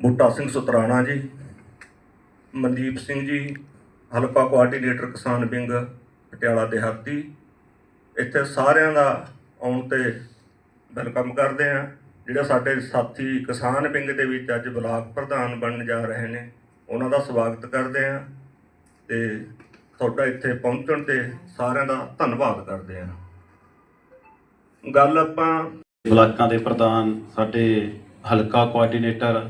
ਬੂਟਾ ਸਿੰਘ ਸੁਤਰਾਣਾ ਜੀ, ਮਨਦੀਪ ਸਿੰਘ ਜੀ ਹਲਕਾ ਕੋਆਰਡੀਨੇਟਰ ਕਿਸਾਨ ਵਿੰਗ, ਪਟਿਆਲਾ ਦਿਹਾਤੀ। ਇੱਥੇ ਸਾਰਿਆਂ ਦਾ ਆਉਣ ਤੇ ਵੈਲਕਮ ਕਰਦੇ ਆ ਜਿਹੜਾ ਸਾਡੇ ਸਾਥੀ ਕਿਸਾਨ ਵਿੰਗ ਦੇ ਵਿੱਚ ਅੱਜ ਬਲਾਕ ਪ੍ਰਧਾਨ ਬਣਨ ਜਾ ਰਹੇ ਨੇ, ਉਹਨਾਂ ਦਾ ਸਵਾਗਤ ਕਰਦੇ ਆ ਤੇ ਤੁਹਾਡਾ ਇੱਥੇ ਪਹੁੰਚਣ ਤੇ ਸਾਰਿਆਂ ਦਾ ਧੰਨਵਾਦ ਕਰਦੇ ਆ ਗੱਲ ਆਪਾਂ ਬਲਾਕਾਂ ਦੇ ਪ੍ਰਧਾਨ, ਸਾਡੇ ਹਲਕਾ ਕੋਆਰਡੀਨੇਟਰ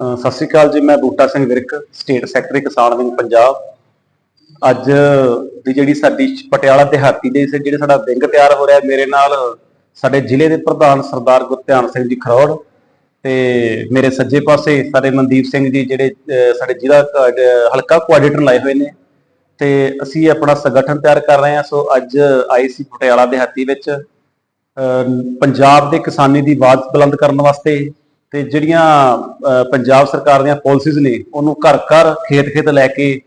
ਸਤਿ ਸ਼੍ਰੀ ਅਕਾਲ ਜੀ, ਮੈਂ ਬੂਟਾ ਸਿੰਘ ਵਿਰਕ ਸਟੇਟ ਸੈਕਟਰੀ ਕਿਸਾਨ ਵਿੰਗ ਪੰਜਾਬ। ਅੱਜ ਦੀ ਜਿਹੜੀ ਸਾਡੀ ਪਟਿਆਲਾ ਦਿਹਾਤੀ ਦੇ ਜਿਹੜੇ ਸਾਡਾ ਵਿੰਗ ਤਿਆਰ ਹੋ ਰਿਹਾ, ਮੇਰੇ ਨਾਲ ਸਾਡੇ ਜ਼ਿਲ੍ਹੇ ਦੇ ਪ੍ਰਧਾਨ ਸਰਦਾਰ ਗੁਰਧਿਆਨ ਸਿੰਘ ਜੀ ਖਰੋੜ ਤੇ ਮੇਰੇ ਸੱਜੇ ਪਾਸੇ ਸਾਡੇ ਮਨਦੀਪ ਸਿੰਘ ਜੀ ਜਿਹੜੇ ਸਾਡੇ ਜ਼ਿਲ੍ਹਾ ਹਲਕਾ ਕੋਆਰਡੀਨੇਟਰ ਲਾਏ ਹੋਏ ਨੇ ਤੇ ਅਸੀਂ ਆਪਣਾ ਸੰਗਠਨ ਤਿਆਰ ਕਰ ਰਹੇ ਹਾਂ। ਸੋ ਅੱਜ ਆਈ ਸੀ ਪਟਿਆਲਾ ਦਿਹਾਤੀ ਵਿੱਚ। ਪੰਜਾਬ ਦੇ ਕਿਸਾਨੀ ਦੀ ਆਵਾਜ਼ ਬੁਲੰਦ ਕਰਨ ਵਾਸਤੇ ਤੇ ਜਿਹੜੀਆਂ ਪੰਜਾਬ ਸਰਕਾਰ ਦੀਆਂ ਪਾਲਿਸੀਜ਼ ਨੇ, ਉਹਨੂੰ ਘਰ ਘਰ ਖੇਤ ਖੇਤ ਲੈ ਕੇ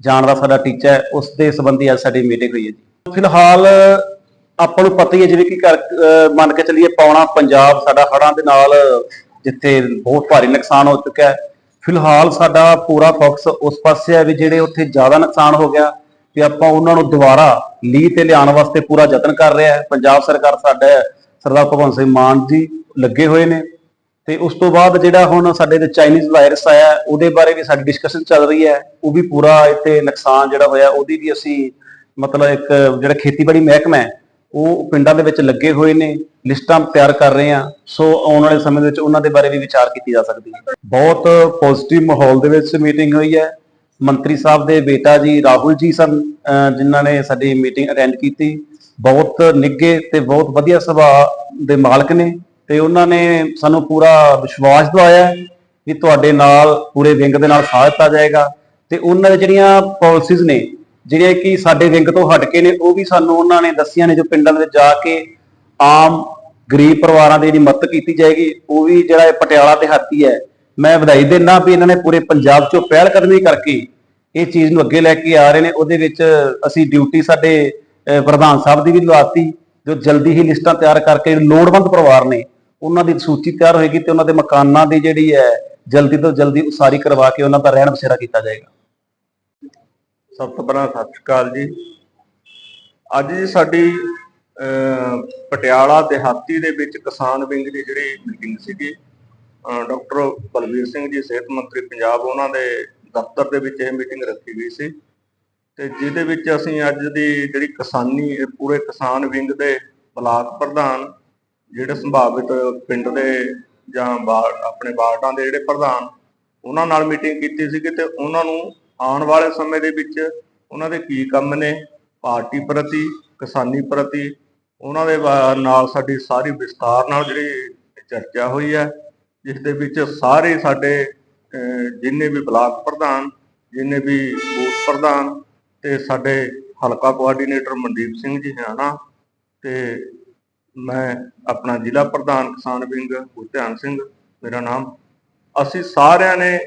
ਜਾਣ ਦਾ ਸਾਡਾ ਟੀਚਾ ਹੈ, ਉਸ ਦੇ ਸੰਬੰਧੀ ਅੱਜ ਸਾਡੀ ਮੀਟਿੰਗ ਹੋਈ ਹੈ ਜੀ। ਫਿਲਹਾਲ ਆਪਾਂ ਨੂੰ ਪਤਾ ਹੀ ਹੈ ਜਿਵੇਂ ਕਿ ਘਰ ਮੰਨ ਕੇ ਚੱਲੀਏ ਪੌਣਾ ਪੰਜਾਬ ਸਾਡਾ ਹੜ੍ਹਾਂ ਦੇ ਨਾਲ ਜਿੱਥੇ ਬਹੁਤ ਭਾਰੀ ਨੁਕਸਾਨ ਹੋ ਚੁੱਕਿਆ ਹੈ। ਫਿਲਹਾਲ ਸਾਡਾ ਪੂਰਾ ਫੋਕਸ ਉਸ ਪਾਸੇ ਹੈ ਵੀ ਜਿਹੜੇ ਉੱਥੇ ਜ਼ਿਆਦਾ ਨੁਕਸਾਨ ਹੋ ਗਿਆ ਤੇ ਆਪਾਂ ਉਹਨਾਂ ਨੂੰ ਦੁਬਾਰਾ ਲੀਹ ਤੇ ਲਿਆਉਣ ਵਾਸਤੇ ਪੂਰਾ ਯਤਨ ਕਰ ਰਿਹਾ ਹੈ। ਪੰਜਾਬ ਸਰਕਾਰ ਸਾਡਾ, ਸਰਦਾਰ ਭਗਵੰਤ ਸਿੰਘ ਮਾਨ ਜੀ ਲੱਗੇ ਹੋਏ ਨੇ। ਤੇ ਉਸ ਤੋਂ ਬਾਅਦ ਜਿਹੜਾ ਹੁਣ ਸਾਡੇ ਤੇ ਚਾਈਨੀਜ਼ ਵਾਇਰਸ ਆਇਆ, ਉਹਦੇ ਬਾਰੇ ਵੀ ਸਾਡੀ ਡਿਸਕਸ਼ਨ ਚੱਲ ਰਹੀ ਹੈ। ਉਹ ਵੀ ਪੂਰਾ ਇੱਥੇ ਨੁਕਸਾਨ ਜਿਹੜਾ ਹੋਇਆ, ਉਹਦੀ ਵੀ ਅਸੀਂ ਮਤਲਬ ਇੱਕ ਜਿਹੜਾ ਖੇਤੀਬਾੜੀ ਮਹਿਕਮਾ ਹੈ, ਉਹ ਪਿੰਡਾਂ ਦੇ ਵਿੱਚ ਲੱਗੇ ਹੋਏ ਨੇ, ਲਿਸਟਾਂ ਤਿਆਰ ਕਰ ਰਹੇ ਆ ਸੋ ਆਉਣ ਵਾਲੇ ਸਮੇਂ ਦੇ ਵਿੱਚ ਉਹਨਾਂ ਦੇ ਬਾਰੇ ਵੀ ਵਿਚਾਰ ਕੀਤੀ ਜਾ ਸਕਦੀ ਹੈ। ਬਹੁਤ ਪੋਜ਼ਿਟਿਵ ਮਾਹੌਲ ਦੇ ਵਿੱਚ ਮੀਟਿੰਗ ਹੋਈ ਹੈ। ਮੰਤਰੀ ਸਾਹਿਬ ਦੇ ਬੇਟਾ ਜੀ ਰਾਹੁਲ ਜੀ ਸਨ ਜਿਨ੍ਹਾਂ ਨੇ ਸਾਡੀ ਮੀਟਿੰਗ ਅਟੈਂਡ ਕੀਤੀ। ਬਹੁਤ ਨਿੱਘੇ ਤੇ ਬਹੁਤ ਵਧੀਆ ਸੁਭਾਅ ਦੇ ਮਾਲਕ ਨੇ। ਤੇ ਉਹਨਾਂ ਨੇ ਸਾਨੂੰ ਪੂਰਾ ਵਿਸ਼ਵਾਸ ਦਿਵਾਇਆ ਵੀ ਤੁਹਾਡੇ ਨਾਲ, ਪੂਰੇ ਵਿੰਗ ਦੇ ਨਾਲ ਸਾਥ ਦਿੱਤਾ ਜਾਏਗਾ। ਤੇ ਉਹਨਾਂ ਦੇ ਜਿਹੜੀਆਂ ਪਾਲਿਸੀਜ਼ ਨੇ, ਜਿਹੜੀਆਂ ਕਿ ਸਾਡੇ ਵਿੰਗ ਤੋਂ ਹਟ ਕੇ ਨੇ, ਉਹ ਵੀ ਸਾਨੂੰ ਉਹਨਾਂ ਨੇ ਦੱਸੀਆਂ ਨੇ ਜੋ ਪਿੰਡਾਂ ਦੇ ਵਿੱਚ ਜਾ ਕੇ ਆਮ ਗਰੀਬ ਪਰਿਵਾਰਾਂ ਦੀ ਜਿਹੜੀ ਮਦਦ ਕੀਤੀ ਜਾਏਗੀ, ਉਹ ਵੀ ਜਿਹੜਾ ਇਹ ਪਟਿਆਲਾ ਦਿਹਾਤੀ ਹੈ। ਮੈਂ ਵਧਾਈ ਦਿੰਦਾ ਵੀ ਇਹਨਾਂ ਨੇ ਪੂਰੇ ਪੰਜਾਬ 'ਚੋਂ ਪਹਿਲ ਕਦਮੀ ਕਰਕੇ ਇਹ ਚੀਜ਼ ਨੂੰ ਅੱਗੇ ਲੈ ਕੇ ਆ ਰਹੇ ਨੇ। ਉਹਦੇ ਵਿੱਚ ਅਸੀਂ ਡਿਊਟੀ ਸਾਡੇ ਪ੍ਰਧਾਨ ਸਾਹਿਬ ਦੀ ਵੀ ਲਵਾਤੀ ਜੋ ਜਲਦੀ ਹੀ ਲਿਸਟਾਂ ਤਿਆਰ ਕਰਕੇ ਲੋੜਵੰਦ ਪਰਿਵਾਰ ਨੇ ਉਹਨਾਂ ਦੀ ਸੂਚੀ ਤਿਆਰ ਹੋਏਗੀ ਤੇ ਉਹਨਾਂ ਦੇ ਮਕਾਨਾਂ ਦੀ ਜਿਹੜੀ ਹੈ, ਜਲਦੀ ਤੋਂ ਜਲਦੀ ਉਸਾਰੀ ਕਰਵਾ ਕੇ ਉਹਨਾਂ ਦਾ ਰਹਿਣ ਬਸੇਰਾ ਕੀਤਾ ਜਾਏਗਾ। ਸਭ ਤੋਂ ਪਹਿਲਾਂ ਸਤਿ ਸ਼੍ਰੀ ਅਕਾਲ ਜੀ। ਅੱਜ ਜੀ ਸਾਡੀ ਪਟਿਆਲਾ ਦਿਹਾਤੀ ਦੇ ਵਿੱਚ ਕਿਸਾਨ ਵਿੰਗ ਦੀ ਜਿਹੜੀ ਮੀਟਿੰਗ ਸੀਗੀ ਡਾਕਟਰ ਬਲਵੀਰ ਸਿੰਘ ਜੀ, ਸਿਹਤ ਮੰਤਰੀ ਪੰਜਾਬ, ਉਹਨਾਂ ਦੇ ਦਫ਼ਤਰ ਦੇ ਵਿੱਚ ਇਹ ਮੀਟਿੰਗ ਰੱਖੀ ਗਈ ਸੀ। ਤੇ ਜਿਹਦੇ ਵਿੱਚ ਅਸੀਂ ਅੱਜ ਦੀ ਜਿਹੜੀ ਕਿਸਾਨੀ, ਪੂਰੇ ਕਿਸਾਨ ਵਿੰਗ ਦੇ ਬਲਾਕ ਪ੍ਰਧਾਨ ਜਿਹੜੇ ਸੰਭਾਵਿਤ ਪਿੰਡ ਦੇ ਜਾਂ ਵਾਰਡ ਆਪਣੇ ਵਾਰਡਾਂ ਦੇ ਜਿਹੜੇ ਪ੍ਰਧਾਨ, ਉਹਨਾਂ ਨਾਲ ਮੀਟਿੰਗ ਕੀਤੀ ਸੀ ਤੇ ਉਹਨਾਂ ਨੂੰ ਆਉਣ ਵਾਲੇ ਸਮੇਂ ਦੇ ਵਿੱਚ ਉਹਨਾਂ ਦੇ ਕੀ ਕੰਮ ਨੇ, ਪਾਰਟੀ ਪ੍ਰਤੀ, ਕਿਸਾਨੀ ਪ੍ਰਤੀ, ਉਹਨਾਂ ਦੇ ਬਾ- ਨਾਲ ਸਾਡੀ ਸਾਰੀ ਵਿਸਤਾਰ ਨਾਲ ਜਿਹੜੀ ਚਰਚਾ ਹੋਈ ਹੈ, ਜਿਸ ਦੇ ਵਿੱਚ ਸਾਰੇ ਸਾਡੇ ਜਿੰਨੇ ਵੀ ਬਲਾਕ ਪ੍ਰਧਾਨ, ਜਿੰਨੇ ਵੀ ਬੂਥ ਪ੍ਰਧਾਨ ਤੇ ਸਾਡੇ ਹਲਕਾ ਕੋਆਰਡੀਨੇਟਰ ਮਨਦੀਪ ਸਿੰਘ ਜੀ ਹਰਿਆਣਾ ਤੇ ਮੈਂ ਆਪਣਾ ਜ਼ਿਲ੍ਹਾ ਪ੍ਰਧਾਨ ਕਿਸਾਨ ਵਿੰਗ, ਗੁਰਧਿਆਨ ਸਿੰਘ, ਮੇਰਾ ਨਾਮ। ਅਸੀਂ ਸਾਰਿਆਂ ਨੇ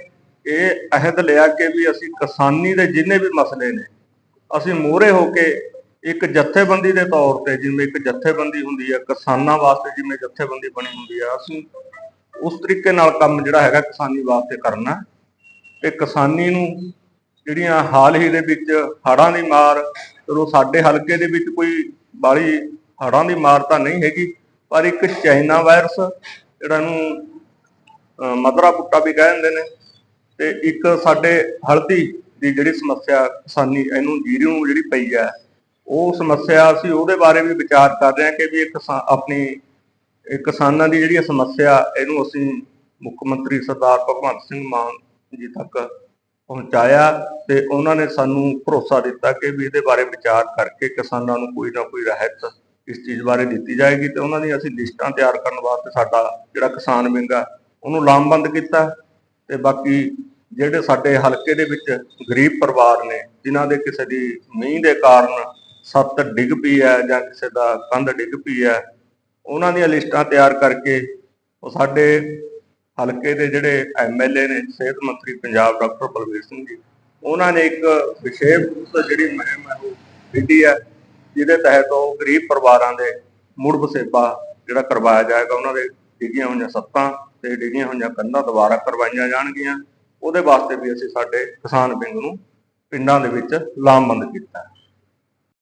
ਇਹ ਅਹਿਦ ਲਿਆ ਕਿ ਵੀ ਅਸੀਂ ਕਿਸਾਨੀ ਦੇ ਜਿੰਨੇ ਵੀ ਮਸਲੇ ਨੇ, ਅਸੀਂ ਮੋਹਰੇ ਹੋ ਕੇ ਇੱਕ ਜਥੇਬੰਦੀ ਦੇ ਤੌਰ ਤੇ ਜਿਵੇਂ ਇੱਕ ਜਥੇਬੰਦੀ ਹੁੰਦੀ ਹੈ ਕਿਸਾਨਾਂ ਵਾਸਤੇ ਜਿਵੇਂ ਜਥੇਬੰਦੀ ਬਣੀ ਹੁੰਦੀ ਹੈ ਅਸੀਂ ਉਸ ਤਰੀਕੇ ਨਾਲ ਕੰਮ ਜਿਹੜਾ ਹੈਗਾ ਕਿਸਾਨੀ ਵਾਸਤੇ ਕਰਨਾ। ਹੈ ਤੇ ਕਿਸਾਨੀ ਨੂੰ ਜਿਹੜੀਆਂ ਹਾਲ ਹੀ ਦੇ ਵਿੱਚ ਹੜ੍ਹਾਂ ਦੀ ਮਾਰ ਚਲੋ ਸਾਡੇ ਹਲਕੇ ਦੇ ਵਿੱਚ ਕੋਈ ਬਾਲੀ ਹੜ੍ਹਾਂ ਦੀ ਮਾਰ ਤਾਂ ਨਹੀਂ ਹੈਗੀ, ਪਰ ਇੱਕ ਚਾਈਨਾ ਵਾਇਰਸ, ਜਿਹੜਾ ਨੂੰ ਅਹ ਪੁੱਟਾ ਵੀ ਕਹਿ ਦਿੰਦੇ ਨੇ, ਤੇ ਇੱਕ ਸਾਡੇ ਹਲਦੀ ਦੀ ਜਿਹੜੀ ਸਮੱਸਿਆ ਕਿਸਾਨੀ, ਇਹਨੂੰ ਜੀਰੀ ਨੂੰ ਜਿਹੜੀ ਪਈ ਹੈ, ਉਹ ਸਮੱਸਿਆ ਅਸੀਂ ਉਹਦੇ ਬਾਰੇ ਵੀ ਵਿਚਾਰ ਕਰ ਰਹੇ ਹਾਂ ਕਿ ਵੀ ਇਹ ਕਿਸਾ- ਆਪਣੀ, ਇਹ ਕਿਸਾਨਾਂ ਦੀ ਜਿਹੜੀ ਸਮੱਸਿਆ, ਇਹਨੂੰ ਅਸੀਂ ਮੁੱਖ ਮੰਤਰੀ ਸਰਦਾਰ ਭਗਵੰਤ ਸਿੰਘ ਮਾਨ ਜੀ ਤੱਕ ਪਹੁੰਚਾਇਆ ਤੇ ਉਹਨਾਂ ਨੇ ਸਾਨੂੰ ਭਰੋਸਾ ਦਿੱਤਾ ਕਿ ਵੀ ਇਹਦੇ ਬਾਰੇ ਵਿਚਾਰ ਕਰਕੇ ਕਿਸਾਨਾਂ ਨੂੰ ਕੋਈ ਨਾ ਕੋਈ ਰਾਹਤ ਇਸ ਚੀਜ਼ ਬਾਰੇ ਦਿੱਤੀ ਜਾਏਗੀ ਤੇ ਉਹਨਾਂ ਦੀ ਅਸੀਂ ਲਿਸਟਾਂ ਤਿਆਰ ਕਰਨ ਵਾਸਤੇ ਸਾਡਾ ਜਿਹੜਾ ਕਿਸਾਨ ਵਿੰਗ ਆ, ਉਹਨੂੰ ਲਾਮਬੰਦ ਕੀਤਾ ਤੇ ਬਾਕੀ ਜਿਹੜੇ ਸਾਡੇ ਹਲਕੇ ਦੇ ਵਿੱਚ ਗਰੀਬ ਪਰਿਵਾਰ ਨੇ, ਜਿਨ੍ਹਾਂ ਦੇ ਕਿਸੇ ਦੀ ਮੀਂਹ ਦੇ ਕਾਰਨ ਸੱਤ ਡਿੱਗ ਪਈ ਹੈ ਜਾਂ ਕਿਸੇ ਦਾ ਕੰਧ ਡਿੱਗ ਪਈ ਹੈ, ਉਹਨਾਂ ਦੀਆਂ ਲਿਸਟਾਂ ਤਿਆਰ ਕਰਕੇ ਉਹ ਸਾਡੇ ਹਲਕੇ ਦੇ ਜਿਹੜੇ ਐਮਐਲਏ ਨੇ, ਸਿਹਤ ਮੰਤਰੀ ਪੰਜਾਬ ਡਾਕਟਰ ਬਲਵੀਰ ਸਿੰਘ ਜੀ, ਉਹਨਾਂ ਨੇ ਇੱਕ ਵਿਸ਼ੇਸ਼ ਜਿਹੜੀ ਮੁਹਿੰਮ ਹੈ, ਉਹ ਵਿੱਢੀ ਹੈ। ਜਿਹਦੇ ਤਹਿਤ ਉਹ ਗਰੀਬ ਪਰਿਵਾਰਾਂ ਦੇ ਮੁੜ ਵਸੇਬਾ ਜਿਹੜਾ ਕਰਵਾਇਆ ਜਾਏਗਾ, ਉਹਨਾਂ ਦੇ ਡਿੱਗੀਆਂ ਹੋਈਆਂ ਸੱਤਾਂ ਤੇ ਡਿੱਗੀਆਂ ਹੋਈਆਂ ਕੰਧਾਂ ਦੁਬਾਰਾ ਕਰਵਾਈਆਂ ਜਾਣਗੀਆਂ। ਉਹਦੇ ਵਾਸਤੇ ਵੀ ਅਸੀਂ ਸਾਡੇ ਕਿਸਾਨ ਵਿੰਗ ਨੂੰ ਪਿੰਡਾਂ ਦੇ ਵਿੱਚ ਲਾਮਬੰਦ ਕੀਤਾ।